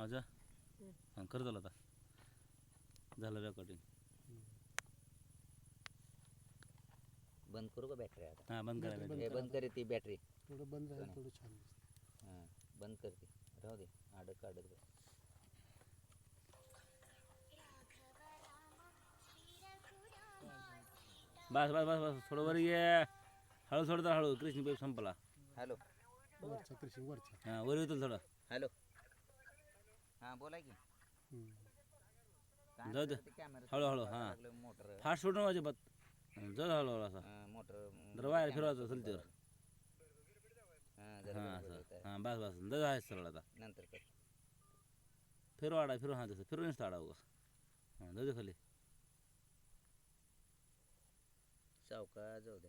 माझा? हां कर झालं आता. झालं रेकॉर्डिंग बंद करू का बॅटरी आता? हां बंद करायला हे बंद करे ती बॅटरी थोडं बंद राहील थोडं छान दिसतं. हां बंद करते राहू दे अडक अडक बस. बस बस बस बस थोडं वर ये. हळू तर हळू. कृष्ण पेप संपला. हॅलो. वरच्या कृषी वरच्या हां वर येतो थोडं. हॅलो. हां बोला की. काय जाऊ दे. करते? camera हळू हळू समोर हां. लागलं मोटर. फास्ट सोडून माझ्या बात जर हळू हळू असा. हां, मोटर जरा बाहेर फिरवायचं असेल तर हां जरा हां बरोबर असं. होत आहे. हां बस बस. जर आहे सरळ आता. नंतर कर. फिरव आडा फिरव हां तसं. फिरवूनच ताडा उगा हां जाऊ दे खाली. सावका जाऊ दे.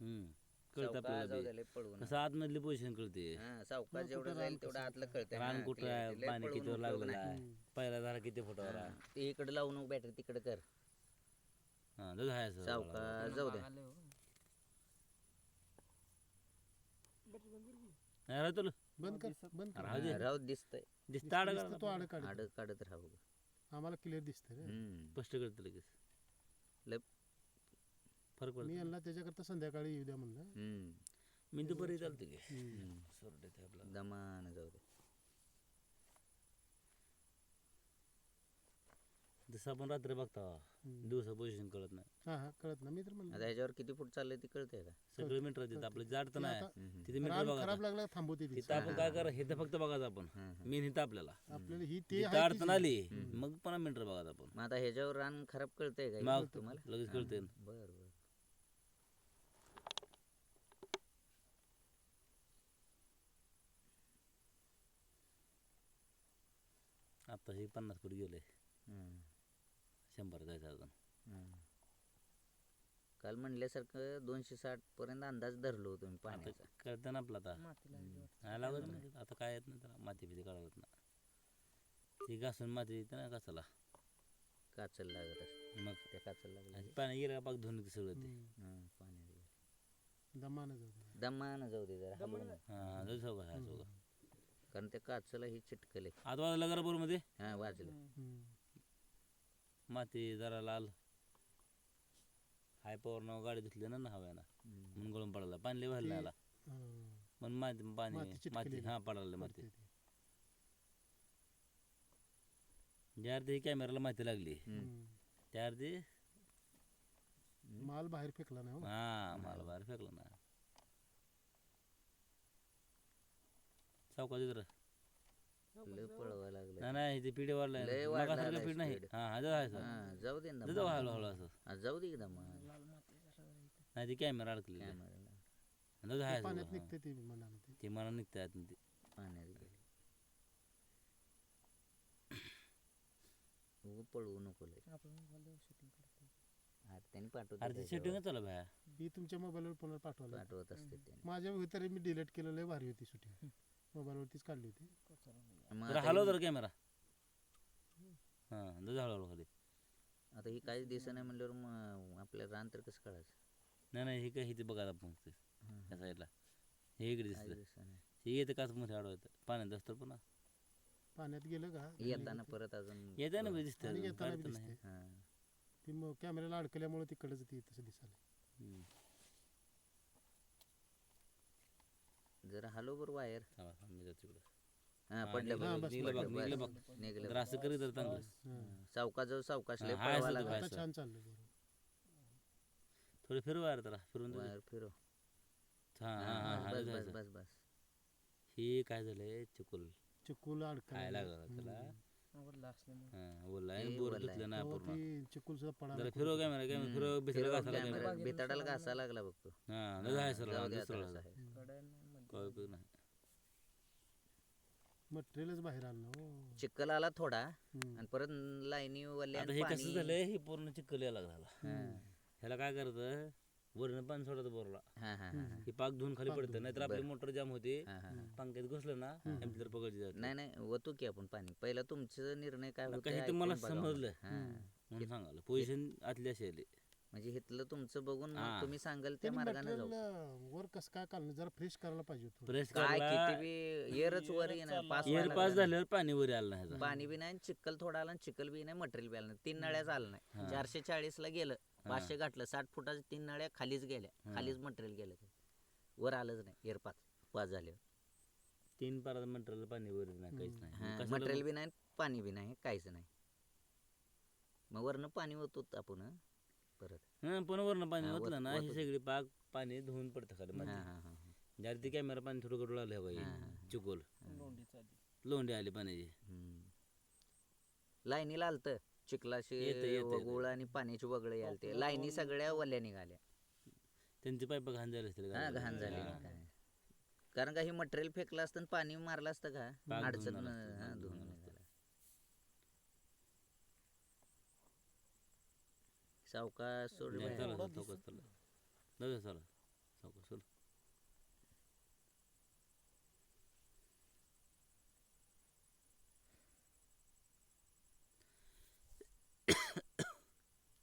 हम्म. कळतं सावका आपल्याला जाऊ बी. दे लय पळवू नका. कसं आतमधली पोझिशन कळते. हां सावका जेवढं जाईल तेवढं आतलं कळतंय रान हां, कुठं. आहे? पाणी कितीवर लागलेलं नाही. आहे पहिला झाला किती फुटावर आहे? हां, ते इकडे लावू नको बॅटरी तिकडे कर. हां आहे सावका जाऊ दे. नाही राहतो तुला. बंद कर बंद कर. राहू दे. हां, राहू दिसतंय. दिसतं आडा दिसतं तो आडं काढतो आडत काढत राहू आम्हाला क्लिअर दिसतंय रे. स्पष्ट कळतं लगेच. लय फरक पडतो मी यांना त्याच्याकरता संध्याकाळी येऊ द्या म्हणलं. हम्म. मी दुपारी चालते की. सोरडे ते आपला. दमान जाऊ दे जसं आपण रात्री बघता. दिवसा पोझिशन कळत नाही. हा हा कळत ना मी तर म्हणलं आता ह्याच्यावर किती फूट चाललंय ती कळतंय का? सगळे मीटर देतात आपलं जाड तर नाही. तिथे मीटर रान बघा खराब लागला थांबवते ती. तिथं आपण काय करा हे. तर फक्त बघायचं आपण. मेन हिथं आपल्याला. आपल्याला ही ते तिथं आहे. अडचण आली मग पण मीटर बघायचं आपण. मग आता ह्याच्यावर रान खराब कळतंय का मग तुम्हाला? लगेच कळते बर बर. आता हे पन्नास फूट गेले. हम्म. शंभर जायचं अजून. हम्म. काल म्हणल्यासारखं दोनशे साठ पर्यंत अंदाज धरलो होतो मी पाण्याचा. कळतं ना आपलं आता. लागत नाही. आता काय येत नाही त्याला. माती बिती काढत ना ती घासून माती येते ना घासाला काचल लागत असत. मग त्या काचल लागलं पाणी गेलं का पाक धुवून येतं सगळं ते. गेलं. दमानं जाऊ दे. दमानं जाऊ दे जरा. हां जाऊ सगळं हा सगळं कारण त्या काचला ही चिटकले आत वाजला गरबूरमध्ये हा वाजलं. माती जरा लाल हाय पॉवरनं गाडी धुतली ना ना हव्यानं. म्हणून गळून पडायला पाणी लय व्हायला आला. पण माती पाणी माती. हां पडायला माती. ज्या अर्धी कॅमेराला माहिती लागली. त्या अर्धी माल बाहेर फेकला नाही हो. हा मला बाहेर फेकलं ना सावकाश जरा लय पळवा लागलं नाही नाही ते पिढे वाढलाय. लय ना. वाढला मगासारखं आहे पीठ नाही. speed. हा हा जाऊ आहे सर हा, जाऊ दे ना जाऊ हळू हळू असं. हा, जाऊ दे एकदम नाही ते कॅमेरा अडकलेले. जाऊ आहे पाण्यात निघते ते मला निघता येत नाही ते. पाण्यात गेले. उगं पळवू नको लय. हा, त्यांनी पाठवत अरे ते शूटिंग चला भाया ही तुमच्या मोबाईलवर पुन्हा पाठवलं पाठवत असते त्यांनी. माझ्या भीतर मी डिलीट केलं लय भारी होती शूटिंग मोबाईलवरतीच काढली होती. मग जरा आता हलव जरा कॅमेरा हा जाऊ हळूहळू खाली. ही- आता ही काहीच दिसत नाही म्हणल्यावर मग आपल्या रान तर कसं कळायचं नाही नाही हे काय हे ते बघा आपण ते हं. त्या साईडला हे इकडे दिसतं दिसत नाही. हे येतं काच मध्ये अडवतं पाण्यात असतं पण पाण्यात गेलं का? येताना परत अजून येतं ना दिसतं. आणि येताना बी काढतं नाही. दिसते हा. ती मग कॅमेऱ्याला अडकल्यामुळे तिकडच ती तसं दिसायला हम्म. जरा हलो बर वायर. थांबा, थांबा, मी जातो तिकडं. हा पडलं निघलं, बघ. निघलं बघ, पडलं, निघलं बस. बघ. निघलं जरा असं करीत चांगलं सावकाश जाऊ सावकाश लय हा, हाय पळवा असं लागला. काय आता असं. छान चाललं थोडी फिरवा यार जरा फिरून दे. वायर फिरो हा हा हा हा बस. बस बस बस. हे काय झालंय चिकुल? चिकूला काय अडकायला लागलं त्याला. हा बोलला हे आणि बोर ना तेव्हा पूर्ण. ती चिकूल सुद्धा जरा पडायला फिरव कॅमेरा कॅमेरा फिरव कॅमेरा बेताडाला घासा लागला बघतो हा दुसरा आहे. उपयोग नाही. मटेरियलच बाहेर हो. चिखल आला थोडा हम्म. आणि परत लाईनी वाले आता हे कसं झालंय हे पूर्ण चिकल यायला लागला ह्याला काय करतं वरण पाणी सोडतं बोरला. हा हा हा हे. पाक धुवून खाली पडतं नाहीतर आपली मोटर जाम होते हा, हा. पंख्यात घुसलं ना एमटी तर पकडली जाते. नाही नाही वतू की आपण पाणी. पहिला तुमचा निर्णय काय होता काही मला समजलं. म्हणून सांगायला पोझिशन आतली अशी आली. म्हणजे इथलं तुमचं बघून मग हा. तुम्ही सांगाल त्या मार्गाने मटेरियल जाऊ वर कसं काय काढलं जरा फ्रेश करायला पाहिजे होतं प्रेस काय करायला किती बी एअरच वर येणार पास एअर व्हायला पास लागलं. झाल्यावर पाणी वर आलं नाही ह्याचं. पाणी बी नाही आणि चिखल थोडा आला आणि चिखल बी नाही मटेरियल बी आलं नाही तीन नळ्या झालं नाही. चारशे चाळीस ला गेलं. पाचशे गाठलं साठ फुटाच्या तीन नळ्या खालीच गेल्या. खालीच मटेरियल गेलं वर आलंच नाही एअर पास पास झाल्यावर तीन पारा मटेरियल पाणी वर येत नाही काहीच नाही मग कशाला मटेरियल बी नाही पाणी बी नाही काहीच नाही मग वरनं पाणी होत होतं आपण? परत हं, पण वरनं पाणी ओतलं ना ही. सगळी पाक पाणी धुवून पडतं खाली हा, हा, हा, हा. जर ती कॅमेरा पाणी थोडं कडू लागलं हा, हा, बाई. चुकोल. लोंडी आली पाण्याची हम्म. लाईनीला आलत चिखलाशी येतं, येतं, येतं. वगुळ आणि पाण्याची वगळे आलते लाईनी सगळ्या वल्या निघाल्या त्यांची पाईप घाण झाली असतील हा घाण झाली हा. कारण का हे मटेरियल फेकलं असतं आणि पाणी मारलं असतं का अडचण धुवून न- आलं असतं, हा, पाक धुवून धुवून निघालं. आलं सावकाश सोड नाही, बाहेर. चला चला जाऊया चला चौकात चल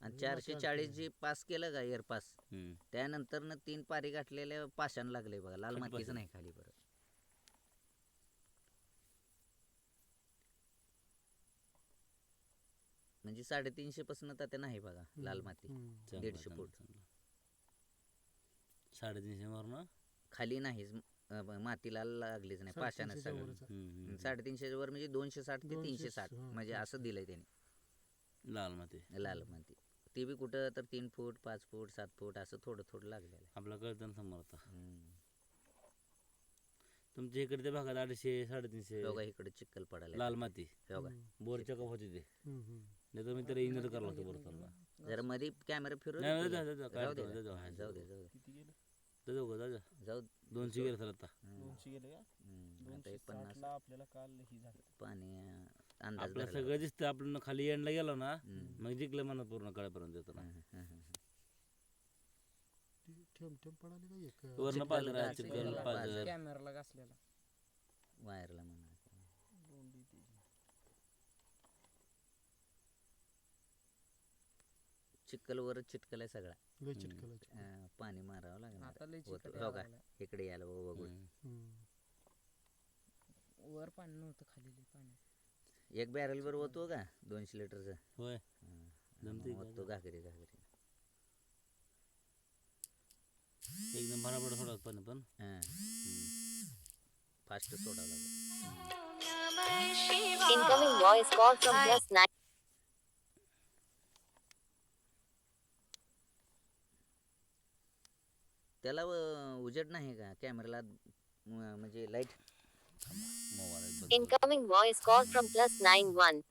आणि चारशे चाळीस जी पास केलं का एअर पास हम्म. त्यानंतर न तीन पारी गाठलेल्या पाषाण लागले बघा लाल मातीच. नाही खाली परत म्हणजे साडेतीनशे पासून तर नाही बघा लाल माती. चांगलं, दीडशे चांगलं, फूट. चांगलं. साडेतीनशे वरनं खाली नाहीच अं, ब- मातीला लागलीच नाही पाषाणच साडेतीनशेच्या सगळं वरच आहे. हम्म, हम्म, हम्म. साडेतीनशे वर म्हणजे दोनशे साठ ते दोनशे तीनशे साठ हा, म्हणजे असं दिलंय त्यांनी लाल माती लाल माती ते बी कुठं तर तीन फूट पाच फूट सात फूट असं थोडं थोडं लागलेलं आहे आपला कळतं समोर आता हम्म. तुमच्या इकडे त्या भागात अडीचशे साडेतीनशे बघा इकडे चिखल पडायला लाल माती. बोरच्या कप होते ते हम्म, हम्म. नाही तर मी तरी जरा मध्ये कॅमेरा नाही, दे जाऊ. दे, जाऊ दे, जाऊ दे जाऊ दे, जाऊ दोनशे गेले सर आता. दोनशे गेले का. आता एक पन्नास. आपल्याला काल ही झालं. पाणी अंदाज आपलं. सगळं दिसतं आपण खाली एंडला गेलो ना. मग जिंकलं म्हणा पूर्ण कळपर्यंत येतो ना. ती ठेम ठेम पडाली का एक? वरनं पाजर पाजर. कॅमेराला घासलेला. वायरला म्हणा दोंडी ती चिखल वरच चिटकल आहे सगळा लय. चिटकलाची अं, पाणी मारावं लागणार आता लय होतं. चिखल हो का लागलाय. इकडे यायला बघू हम्म. वर पाणी नव्हतं खाली लय पाणी एक बॅरल वर होतो का दोनशे लिटरचं होय हं. जमतंय का? होतो घागरी घागरी एकदम भराभर सोडा पण पण फास्ट सोडावं लागेल Incoming voice call from plus nine. त्याला उजेड नाही का कॅमेराला म्हणजे light Incoming voice call from plus nine one.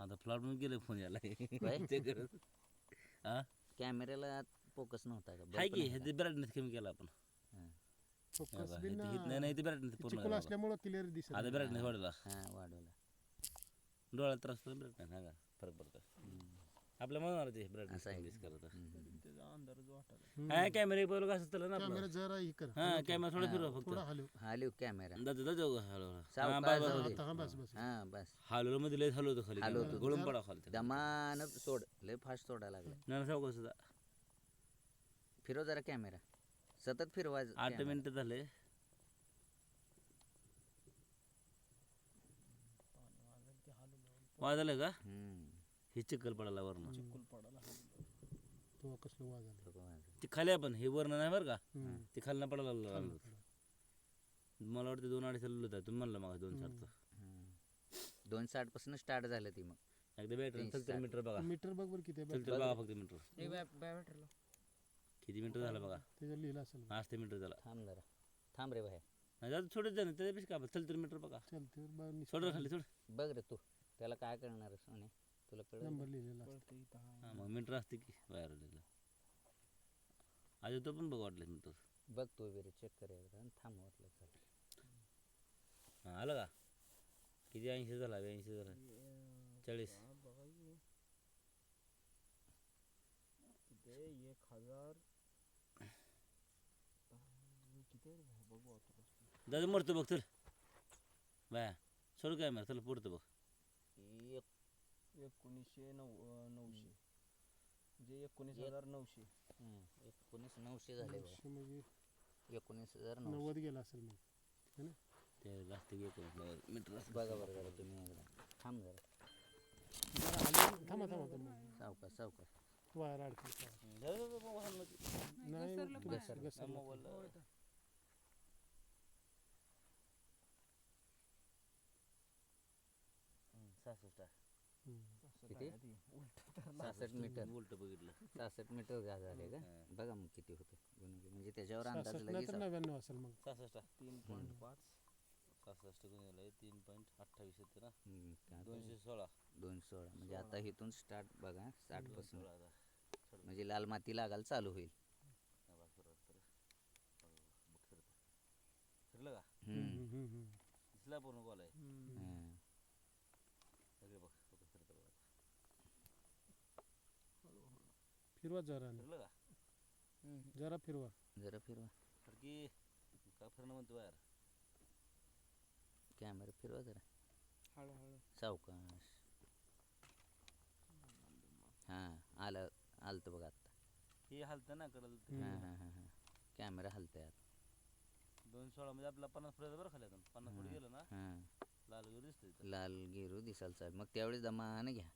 आता फ्लॉटमध्ये गेलं फोन याला? ते करत. हा कॅमेऱ्याला फोकस नव्हता का हाय की नव्हता. हे ब्राईटनेस कमी केला आपण. फोकस नाही नाही ते ब्राईटनेस पूर्ण चिखल केला असल्यामुळं क्लिअर दिसत आता नाही. ब्राईटनेस वाढला हां वाढवला डोळ्यात त्रास ब्राईटनेस हा का फरक पडतो आपल्या मनावर ते ब्राईटनेस असं आहे. दिस करत. त्याचा वाटायला. हा कॅमेरा पहिलं कसं असतं ना कॅमेरा आपलं जरा ही कर. हा कॅमेरा थोडा फिरवा फक्त. थोडा हलव. हा कॅमेरा दादा दादा हळू हळू हा सावकाश बस जाऊ दे. हा बस बस. हा बस. मध्ये लय हलवतो खाली. हलवतो. गळून पडा खाली. दमान सोड. लय फास्ट सोडायला लागला. नाही नाही, सावकाश सुद्धा. फिरव जरा कॅमेरा सतत फिरवा आठ camera. मिनिटं झाले. वाजलं का? हम्म. हे चिखल पडायला वरनं चिखल पडायला तो कसलं. ते खाली आपण हे वरनं नाही बरं का? हम्म. ते खालनं पडायला लागलं. लागलं. मला वाटतं दोन अडीच होता तुम्ही म्हणलं मग दोन हम्म. दोन साठपासून स्टार्ट झालं ती मग. एकदा बॅटरी चल तर. मीटर बघा. मीटर बघ बरं किती आहे चल बघ. तर बघा फक्त मीटर. किती मीटर झालं बघा? त्याच्यावर लिहिलं असेल. आज ते मीटर झाला. थांब जरा. थांब रे भाई नाही जाऊ थोडं जाणं त्याच्यापेक्षा काय चल तर मीटर बघा. बघ निश्चित. सोड रे खाली सोड. बघ रे तू त्याला काय करणार सोने? तुला कळलं नंबर लिहिलेला असतो. कळतं इथं हां हा. मग मीटर असते की बाहेर आलेलं आज तो पण बघ वाटलं मीटर बघ तू बी रे चेक कर एकदा आणि थांब वाटलं तर. हां आलं का किती ऐंशी झाला ऐंशी झाला चाळीस हा, बघा की. किती आहे? एक हजार अं, किती आहे रे? बघू आता कसं. दादा मरतो बघ चल बाया सोड काय मग चल पुढतं बघ एकोणीसशे नऊ अं, नऊशे. जे एकोणीस एक- हजार नऊशे. हम्म, एकोणीस नऊशे झाले बघा. नऊशे म्हणजे एकोणीस हजार नऊशे. नव्वद गेला असेल मग. ते जास्त घेतो. मीटर बघा बरं जरा तुम्ही एकदा थांब जरा. जरा आली थांबा थांबा थांबा. सावकाश सावकाश वायर अडकली नाही घसर- घसरलं. सहासष्ट हम्म. किती? सहासष्ट मीटर. उलट बघितलं. सहासष्ट मीटर गा झाले का. बघा मग किती होते. म्हणजे त्याच्यावर अंदाज लगेच नव्याण्णव असेल मग. सहासष्ट. तीन पॉईंट पाच. सहासष्ट गुणिले तीन पॉईंट अठ्ठावीस येते ना. दोनशे सोळा. दोनशे सोळा. म्हणजे आता इथून स्टार्ट बघा साठपासून. म्हणजे लाल माती लागायला चालू होईल. फिरलं का? हम्म, हम्म, हम्म, हम्म. दिसला पूर्ण गोल आहे हा. सगळे बघ बघ, फिरतं बघ आता. फिरवा जरा फिरलं का? जरा फिरवा. जरा फिरवा. फडकी का फिरणं म्हणतो यार कॅमेरा फिरवा जरा. हळूहळू. सावकाश. हां आलं आलं तर बघा आत्ता. हे हालतं ना. हां हां हां हां. कॅमेरा हलतंय आता. दोन सोळा म्हणजे आपला पन्नास फुटाचा बरं खाली आता. पन्नास फुट. गेलं ना? हां. लाल घेऊ दिसतं इथं. लाल गिरू दिसायला चालेल मग त्यावेळेस दमानं घ्या.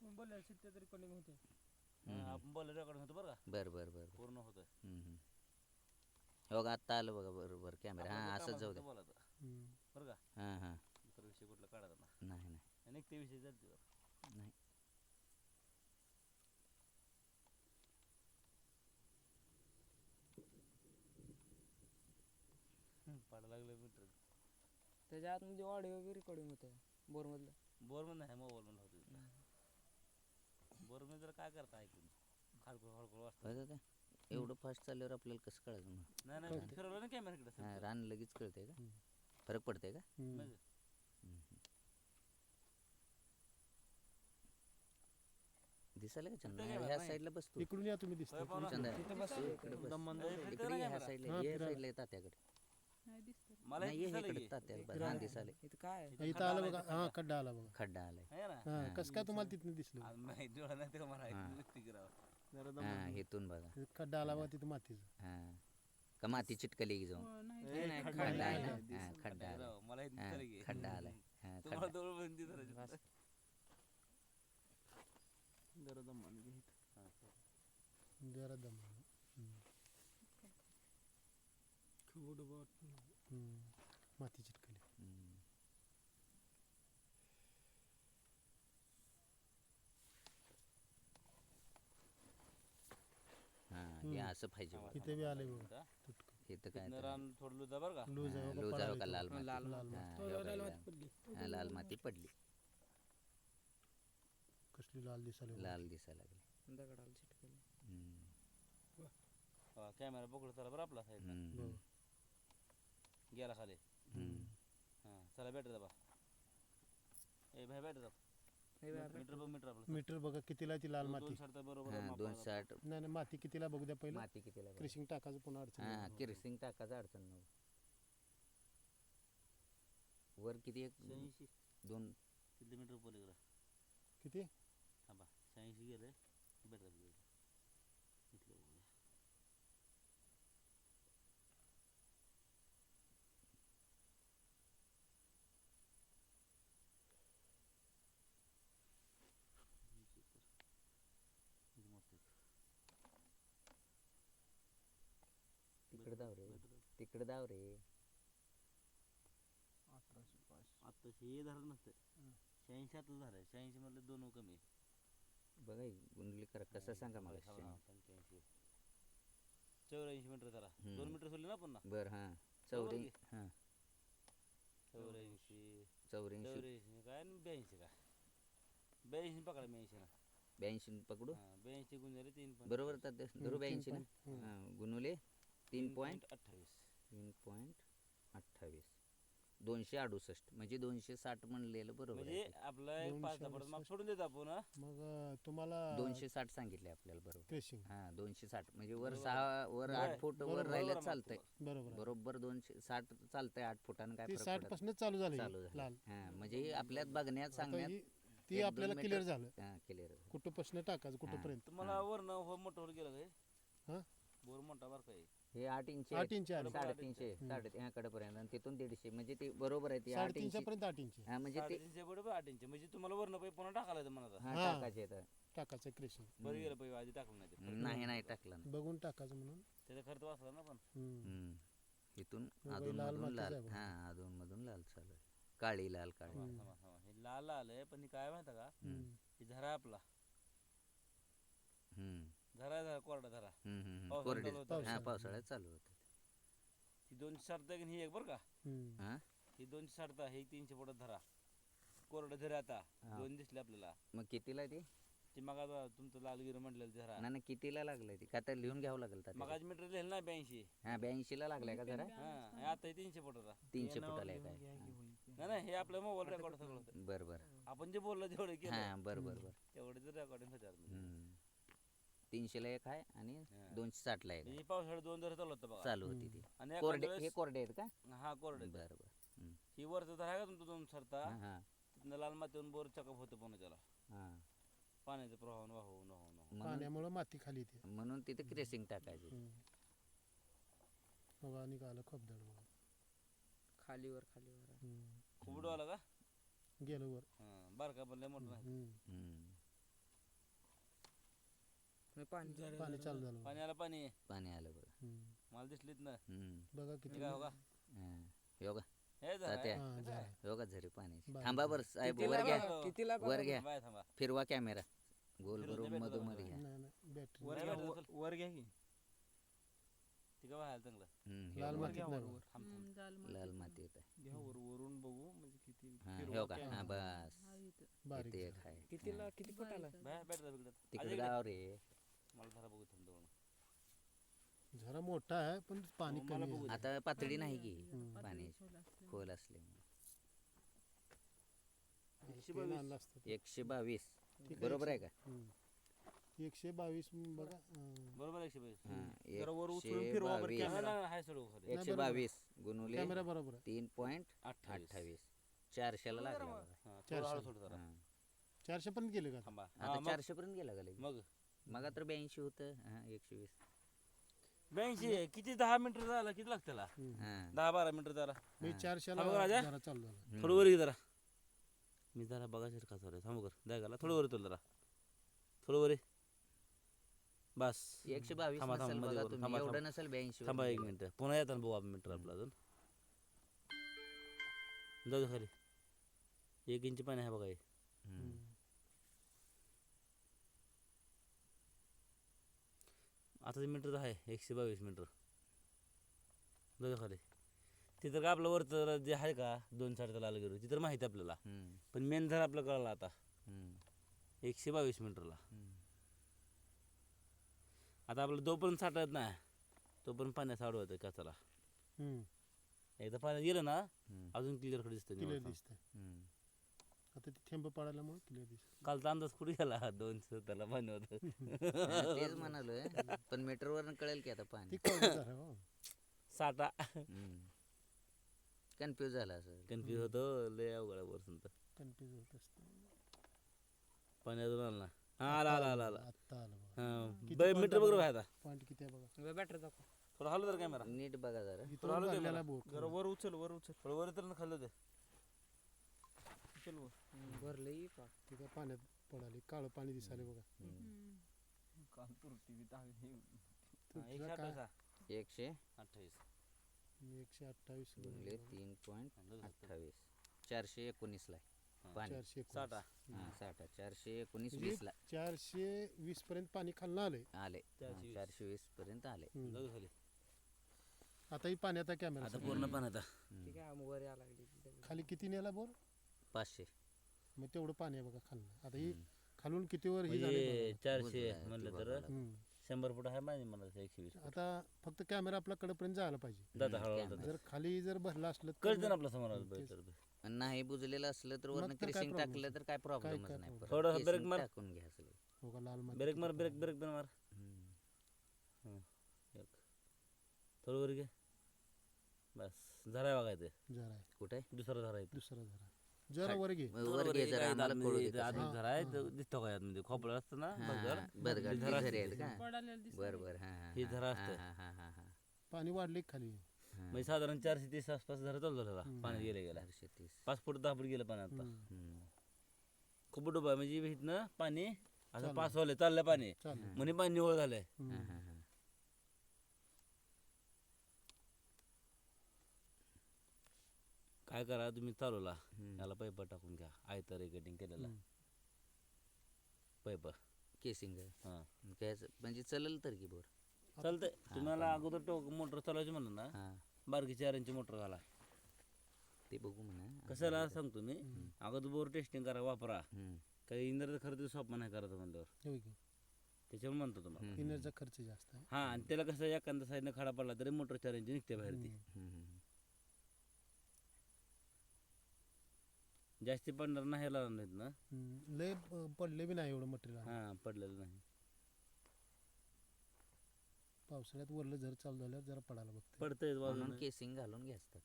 आपण बोलायला शिकते तरी कोणी होते हा, आपण बोल रेकॉर्ड होतं बरं का? बरं बरं बरं पूर्ण होतं हम्म, हम्म. हे बघा आत्ता आलं बघा बरोबर कॅमेरा हां असंच जाऊ दे बोलायचं. बरं का? हां हां. दुसरा विषय कुठला काढायचा ना? नाही नाही. अनेक ते विषय जाते नाही. पाडा लागलं मीटर त्याच्या आतमध्ये ऑडिओ वगैरे रेकॉर्डिंग होतं बोरमधलं. बोरमध्ये नाही मोबाईल मध्ये होतं. तिथं बोर जर काय करता ऐकून? वाजतं. का? एवढं फास्ट चालल्यावर आपल्याला कसं कळायचं मग? नाही नाही फिरवलं ना कॅमेराकडे हां रान लगेच कळते का. फरक पडते का? हम्म. दिसायला का चंदा ह्या. साईडला बसतो इकडून या तुम्ही दिसता. चंदा. तिथं बस इकडे बस. इकडे ये, ह्या? साईडला ये. साईडला येतात त्याकडे मला नाही एक ये दिसायला इकडे की. तात्या हां दिसाले इथं काय इथं इथं खड्डा आलं बघा हा खड्डा. आला बघा खड्डा आलाय आहे ना हा. कसं काय तुम्हाला तिथनं दिसलं नाही डोळा नाही ते मला. व्यक्ती करावं जरा हां इथून बघा खड्डा आला बघा तिथं मातीचं हां का माती चिटकली की जाऊन नाही, खड्डा आहे. हां खड्डा खड्डा आलाय राव, मला हे हां दिसायला की. खड्डा आलाय हां तुम्हाला खड्डा जवळ पण दिसायला बस. जरा घे हा. जरा दम आला. हम्म. हम्म. माती चिटकली हम्म. हां हे. असं पाहिजे बघा. इथे बी आले बघा हा. काय तर- रान थोडं लुजा बरं का लूज आहे बघा, लूज आहे पडायला का. लाल माती लाल लाल हां, माती. बघा, लाल- हां, लाल माती पडली कसली लाल दिसायला बघा. लाल दिसायला लागली दगडाला चिटकले हम्म. हा, कॅमेरा पकडू चला बरं आपला साईड हम्म. बघ. गेला खाली हम्म. हा चला बॅटरी दाबा ए भाई बॅटरी दाब मीटर बघ मीटर आपलं. मीटर बघा कितीला ती लाल दोन माती. बरोबर हां दोन. साठ. नाही नाही माती कितीला बघू द्या पहिलं? माती कितीला बघा. क्रिशिंग टाकायचं पुन्हा अडचण हां नाही. किरसिंग टाकायचं अडचण नव्हती वर किती एक? शहाऐंशी. दोन. किती मीटर पलीकडं. किती? थांबा शहाऐंशी गेले बॅटरी दाबली इथं. इथलं बघूया. ऐंशी तर. किती मोठं आहे. तिकडे दाव रे. तिकडे दाव रे. अठराशे आत्ताशी हे धरलं नसतं. शहाऐंशी आतलं झालं. शहाऐंशी मधलं दोन कमी. बघा हे गुंडली करा कसं सांगा मला पंच्याऐंशी चौऱ्याऐंशी मीटर हम्म. दोन मीटर सोडले ना पुन्हा? बर हां. चौऱ्या की? हां. चौऱ्याऐंशी. चौऱ्याऐंशी. चौऱ्याऐंशी काय? आणि ब्याऐंशी काय ब्याऐंशी पकडा ब्याऐंशी ना. ब्याऐंशी पकडू? हा, ब्याऐंशी गुणिले तीन बरोबर. तर धरू ब्याऐंशी ना. हां गुणुले तीन पॉईंट अठ्ठावीस. तीन पॉईंट अठ्ठावीस. दोनशे अडुसष्ट. म्हणजे दोनशे साठ म्हणलेलं बरोबर म्हणजे आहे. आपला एक पाच दहा. सोडून देतो आपण हा. मग अं, तुम्हाला दोनशे साठ सांगितले आपल्याला बरोबर. क्रेशिंग हां दोनशे साठ. म्हणजे वर बरोबर. सहा वर. आठ फूट बरोबर, वर राहिलं बरोबर चालतंय. बरोबर आहे. बरोबर दोनशे साठ चालतंय आठ फुटानं काय ती फरक साठ पडत पासूनच चालू झाली चालू झालं. लाल. हां म्हणजे हे आपल्यात बघण्यात आता सांगण्यात ही ती आपल्याला क्लिअर झालं. हा क्लिअर कुठं प्रश्न टाकायचं कुठंपर्यंत? तुम्हाला वरनं हो मोठं वर गेलं काय? हा? बोर मोठा बरं काय हे आठ इंच आठ इंच साडेतीनशे. साडे ह्याकडे पर्यंत आणि तिथून दीडशे म्हणजे ते बरोबर आहे ते आठ साडेतीनशे इंच पर्यंत आठ इंच हा म्हणजे ते साडेतीनशे बरोबर आठ इंच म्हणजे तुम्हाला वरनं पाहिजे पुन्हा टाकायला येतं हा हा. टाकायचे तर टाकायचं क्रेशन बरं गेलं पाहिजे आधी टाकलं नाही ते. नाही नाही टाकलं नाही बघून टाकायचं म्हणून त्याचा खर्च वाचला ना पण हम्म. हम्म. इथून अधून लाल मधून मातीच लाल आहे. हा अधून मधून लाल चालू आहे काळी लाल काळी हम्म. थांबा, थांबा. हे लाल आलंय पण हे काय माहिती का. हे झरा आपला हम्म. झरा झरा कोरडा झरा हम्म, हम्म, हम्म. पावसाळ्यात कोरडे. चालू होतं. हा पावसाळ्यात. पावसाळ्यात चालू होतं ही दोनशे साठ आहे ही एक बरं का? हम्म. हा? ही दोनशे साठ हे तीनशे फुटात धरा. कोरडं धरे आता. दोन दिसले आपल्याला. मग कितीला ते? ते मग तुमचं लालगिरी म्हटलेलं झरा नाही नाही, कितीला लागलंय ते? का तर लिहून घ्यावं लागेल तात्या? मग आज मीटर लिहिलं ना ब्याऐंशी. हा ब्याऐंशीला लागलाय का जरा? हा हे आता हे तीनशे फुटाचा तीनशे फुटाला आहे. काय नाही नाही हे आपल्या मोबाईल रेकॉर्ड सगळं. होतं बर बर. आपण जे बोललो तेवढं केलं. हा बर बर बर. तेवढं जर रेकॉर्डिंग होतं. आतमध्ये. हम्म. तीनशेला एक आहे आणि. दोनशे साठला एक आहे. ही पावसाळ्यात दोन जर चालू होतं बघा. चालू होती ती. आणि कोरडे हे कोरडे आहेत का? हा कोरडे बर बर. हम्म. ही वरचं धरा आहे का तुमचं दोन सरता? हा हा. तिथनं लाल मातीवरून बोर चकअप होतं पुन्हा त्याला हा. पाण्याचं प्रवाहन वाहून वाहून वाहून म्हणून पाण्यामुळं माती खाली येते. म्हणून तिथे क्रेसिंग टाकायची. हम्म. बघा निघालं खोबदळ बघा. खालीवर खालीवर. हम्म. खूप उडवाला का? गेलं वर. हा बारका पण लय मोठं नाही. हम्म. हम्म. पाणी पाणी चालू झालं. बघा. पाणी आलं पाणी? पाणी आलं बघा. हम्म. मला दिसलीत ना. हम्म. बघा किती हे हो का? हा. योगा हे तात्या. हा, झालं. योगा झरी पाणी थांबा. बरं साहेब कितीला वर घ्या. कितीला वर. घ्या. बाय थांबा. फिरवा कॅमेरा. गोल फिरवून करून दे मधू भेटलं मध्ये घ्या. नाही नाही. बॅटरी वर. घ्या, वर- वर घ्या की. चांगलं. हम्म, लाल हे मातीत बघा. नाही बघा. थांब थांब. लाल माती येत आहे. घ्या वर वरून बघू म्हणजे किती हा फिरवा हो का की- बस बारीक इथे एक झालं. आहे. कितीला किती फुटाला? बाय बॅट जा बिघडत तिकडे गाव रे मला धरा बघू थांब दोन झरा मोठा आहे पण पाणी हो, मला कमी बघू आहे. आता पातळी नाही की हम्म. पाण्याची खोल असल्यामुळे एकशे पेन बावीस. आणलं असतं ते. एकशे बावीस ठीक आहे, बरोबर आहे का हम्म. एकशे बावीस बघा अं, बरोबर एकशे बावीस हा, जरा वर उचलून एकशे फिरवा बरं बावीस नाही, नाही, नाही, हाय सोडू खाली. एकशे बरोबर. बावीस गुणुले कॅमेरा बरोबर आहे तीन पॉईंट अठ्ठावीस अठ्ठावीस चारशेला लागला बघा. हा, थोडं चारशे. हळू सोड जरा हा. चारशे पर्यंत गेले का आता? थांबा आता हा, मग- चारशे पर्यंत गेला का लगेच? मग मग तर ब्याऐंशी होतं. हा एकशे वीस. ब्याऐंशी आहे. किती दहा मिनिटं झाला? किती लागतं त्याला. हा. दहा बारा मिनिटं झाला. मी चारशेला थांबा राजा. जरा. थोडं वर ये जरा. मी जरा बघायचं का चालू थांबू कर द्या गाला थोडं वर येतो जरा. थोडं वर ये. बस. एकशे बावीस थांबा, थांबा, नसेल मध्ये बघा वर. तुम्ही. थांबा, एवढं थांबा. नसेल ब्याऐंशी थांबा एक मिनिट. पुन्हा येतात बघू आपण मीटर आपलं अजून. जाऊ दे खाली. एक इंच पाणी आहे बघा हे. हम्म. आता ते मीटर आहे एकशे बावीस मीटर खाली. तिथं का आपलं वरचं जे आहे का दोन साडे लाल गेलो तिथं माहिती आपल्याला. पण मेन धर आपलं कळलं आता एकशे बावीस मीटरला आता आपलं जोपर्यंत साठत नाही तोपर्यंत पाण्यात अडवत कचरा हम्म. एकदा पाण्यात गेलं ना अजून क्लिअरकडे दिसतं आता ते थेंब पडायल्यामुळे क्लिअर दिसत कालचा अंदाज कुठे गेला? दोन त्याला पाणी होतं तेच म्हणालोय पण मीटरवर कळेल की आता ती पाणी कळलं जरा हो. साठा. कन्फ्युज झाला असं. कन्फ्युज होतो लय अवघड वरसून तर. कन्फ्युज होत असतं. पाणी अजून आलं ना. हा आला आला आला आला. आत्ता आलं बघा. हा मीटर? बरोबर आहे आता. पॉईंट किती आहे बघा? बॅटरी दाखव. थोडं हलू तर कॅमेरा नीट बघा जरा. इथून भरलेला. बोट. वर उचल वर उचल. थोडं वर तर खाल्लं ते उचल वर भरलंय ते काय पाण्यात पडाले काळं पाणी दिसाले बघा. काल तुरटी बी टाकली. तर एकशे काय? अठ्ठावीस हा. एकशे अठ्ठावीस. एकशे अठ्ठावीस गुणले तीन पॉईंट अठ्ठावीस. चारशे एकोणीसला आहे. पाणी. चारशे एकोणीस. साठा हा. साठ. चारशे एकोणीस म्हणजे वीसला चारशे वीस पर्यंत पाणी खाल्लं आलंय. आले चारशे हा, वीस. चारशे वीस पर्यंत आले हम्म. जाऊ दे खाली आता ही पाण्याचा कॅमेरा आता पूर्ण पाण्यात आहे. ठीक आहे वर या लागली खाली किती नेला बोर? पाचशे मग तेवढं पाणी आहे बघा खाल्लं आता ही. खालून किती वर ही झाली म्हणजे. चारशे म्हणलं ती तर. हम्म. शंभर फूट आहे माझी मला एकशे वीस आता फक्त कॅमेरा आपला कडेपर्यंत जायला पाहिजे दादा हम्म, हळूहळू camera. दादा. जर खाली जर भरला असलं तर कळतं ना आपल्यासमोर. आणि नाही बुजलेलं असलं तर वरनं problem टाकलं तर काय प्रॉब्लेमच काय नाही casing break मार. टाकून घ्या सगळे हो का, लाल माती ब्रेक मार ब्रेक. ब्रेक पण मार एक थोडं वर घे बस झरा बघायचं जरा आहे कुठे दुसरा झरा दुसरा जरा जरा वर घे. मग वर घे जरा आम्हाला कळू दे कसं आहे. आतमध्ये झरा आहे तो दिसतो खोपळा असतं ना हा, ती आहेत. का? बर बर हा हा हे हा, झरा हा, असतं. हा, हा, हा, हा. पाणी वाढले खाली? म्हणजे साधारण चारशे तीस आसपास झरा चालू झाला पाणी गेले गेला. चारशे तीस. पाच फूट दहा फूट गेलं पाणी आता. हम्म. हम्म. खूप डोबा म्हणजे इथनं पाणी असं पास व्हायला चाललं पाणी. म्हणे पाणी निवळ झालंय. हा, हा, हा. काय करा तुम्ही चालवला. याला पैप टाकून घ्या. आयतं रेकटिंग केलेला. पैप केसिंग हा. घ्यायचं. म्हणजे चलल तर की बोर? चालतंय. तुम्हाला अगोदर टोक मोटर चालवायची म्हणलं ना हा. बारकी चार इंची मोटर घाला. ते बघू म्हणा. कशाला सांगतो मी अगोदर बोर टेस्टिंग करा वापरा. हम्म. काही इंद्र खर्च सोपा नाही करायचं म्हणल्यावर. होय की. त्याच्यावर म्हणतो तुम्हाला. हम्म. इनरचा खर्च जास्त आहे. हा आणि त्याला कसं एखाद्या साईडनं खडा पडला तरी मोटर चार इंची निघते बाहेर ती हम्म, हम्म. जास्ती पडणार नाही ह्याला नाहीत ना. हम्म. लय प- पडले बी नाही एवढं मटेरियल हा पडलेलं नाही. पावसाळ्यात वरलं झर चालू झाल्यावर जरा पडायला बघते. पडतंय म्हणून केसिंग घालून घ्यायचं.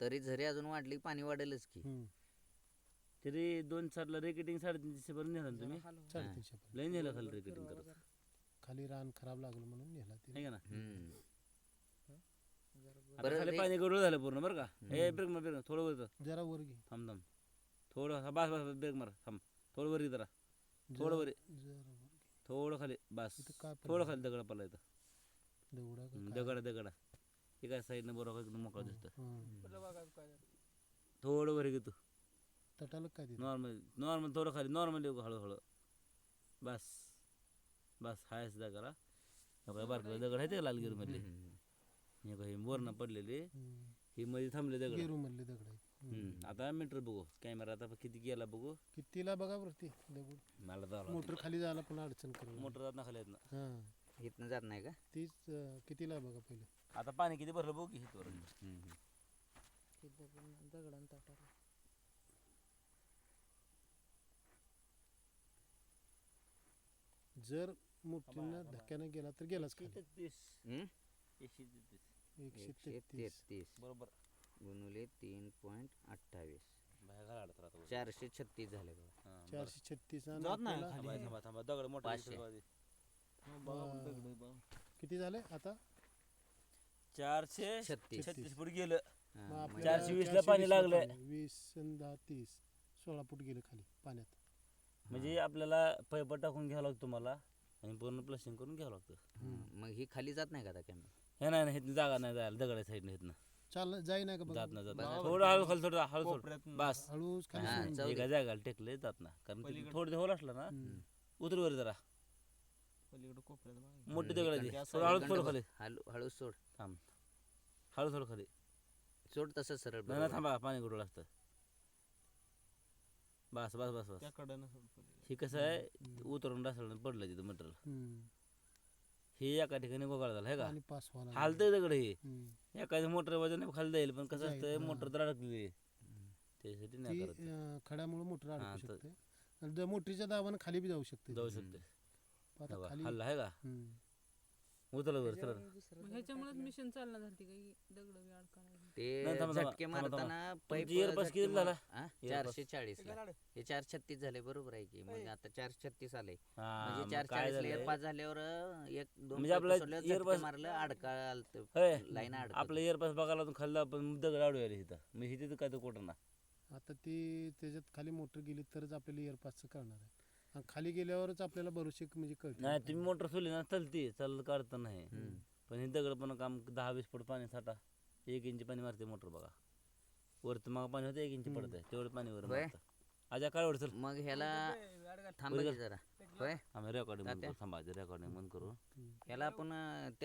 तरी झरी अजून वाढली की पाणी वाढेलच की. तरी दोन साठला रेकेटिंग साडेतीनशे पर्यंत नेलं ना तुम्ही? साडेतीनशे पर्यंत. लय नेलं खाली रेकेटिंग करत. खाली रान खराब लागलं म्हणून नेला ते आहे का ना? हम्म. आता खाली पाणी गडूळ झालं पूर्ण बरं का? ए ब्रेक मार ब्रेक थोडं वर कर. जरा वर घे. थांब थांब. थोडं हा, बस बस ब्रेक मार. थांब. थोडं वर जरा. थोडं वर ये. जरा वर घे. थोडं खाली बस. थोडं खाली दगड पडला इथं. दगडा का काय? दगड दगड. एका साईडनं बरोबर मोकळा दिसतं. थोडं वर घे तू. तटाला काय देत? नॉर्मल नॉर्मल थोडं खाली नॉर्मल येऊ हळूहळू? बस. बस हायच दगडा काय बारकं दगड आहे ते लालगिरी मधले हम्म. हे काही वरनं पडलेले ही मध्ये थांबले दगड. गेरू मधले दगड आहेत. हम्म. आता मीटर बघू कॅमेरा आता किती गेला बघू. कितीला बघा बरं ते दगड. मला जावं मोटर खाली जायला पण अडचण करू मोटर जात ना खाली आहेत ना. हा. इथनं जात नाही का? तीच अं, कितीला बघा पहिलं? आता पाणी किती भरलं बघू की. दगडान ताटाला जर मोठीनं धक्क्यानं गेला तर गेलाच खाली. तेहतीस हम्म? एकशे तेहतीस एकशे तेहतीस. बरोबर. गुणुले तीन पॉईंट अठ्ठावीस. बाहेर घाला अडत राहतो चारशे छत्तीस झाले बघा. चारशे छत्तीस आणि जात नाही आपल्याला- थांबा थांबा थांबा. दगड मोठा पाचशे. दिसतो आधी. किती झाले आता? चारशे छत्तीस. छत्तीस फूट गेलं. हा, मग मग आपल्याला चारशे वीसला चारशे पाणी वीसला लागलंय. पाणी. वीस आणि दहा तीस. सोळा फूट गेले खाली पाण्यात. म्हणजे आपल्याला पैप टाकून घ्यावं लागतं तुम्हाला आणि पूर्ण प्लशिंग करून घ्यावं लागतं. हा, मग ही खाली जात नाही का आता कॅमेरा हे नाही ना इथनं जागा नाही जायला दगडा साईडनं इथनं. चाल जाई नाही का बघा? जात नाही जात. नाही. थोडं हळू खाली थोडं हळू थोडं बस. हळूच खाली हा, सोडून. जाऊ दे. एका जागाला टेकले जात ना कारण थोडं होल असलं ना हम्म. उतरवर जरा. पलीकडे कोपऱ्यात मोठी दगडाची इकडं- थोडं हळू थोडं. खाली. हळू हळू सोड. थांब. हळू थोडं खाली. सोड तसं सरळ नाही बरोबर. ना थांबा पाणी गुडूळ असतं बस बस बस बस. हे कसं आहे उतरून ढासळून पडलं तिथं मटेरियल हम्म. हे एका ठिकाणी गोगाळ झाला हे का पाणी पास व्हायला लागलं. हालतंय दगड हे. एखादी मोटर वजन खाली जाईल पण कसं असतं. मोटर तर अडकली त्यासाठी नाही ती करत अं, खड्यामुळे मोटर हा, अडकू तर- शकते आणि जर मोटरीच्या दाबानं खाली बी जाऊ शकते जाऊ. शकते आता खाली हल्ला आहे का हम्म. उतरलं वर सर ह्याच्यामुळेच मिशन चालना झाली काही? दगड बी अडकायला ते नाही, थांबा, थांबा, झटके थांबा, थांबा. मारताना पाईप तुमची earpass झटके किती मार- झाला? हा? चारशे चाळीस ला हे चार छत्तीस झाले बरोबर आहे की. मग आता चार छत्तीस आले. हा, म्हणजे मग चार काय चाळीस झालंय? एअर पास झाल्यावर अं, एक दोन म्हणजे आपला मारलं अडका होय. लाईन अडकत आपलं एअरपास बघायला खाल्ला पण दगड आडू आले इथं. मग हे तिथं काय तर कोटं ना? आता ती त्याच्यात खाली मोटर गेली तरच आपल्याला इयरपासचं कळणार आहे. आणि खाली गेल्यावरच आपल्याला भरोसे म्हणजे कळते नाही तुम्ही मोटर सोडली ना चलते. चालत काढत नाही. पण हे दगड पण काम दहा वीस फूट पाणी साठा. एक इंच पाणी मारते मोटर बघा. वरती मग पाणी होतं एक इंच पडतंय. तेवढं पाणी वर होय. मारतं आजा काय वर चल. मग ह्याला थांबा की जरा. होय. आम्ही रेकॉर्डिंग थांबा रेकॉर्डिंग बंद करू. ह्याला आपण अं, त्या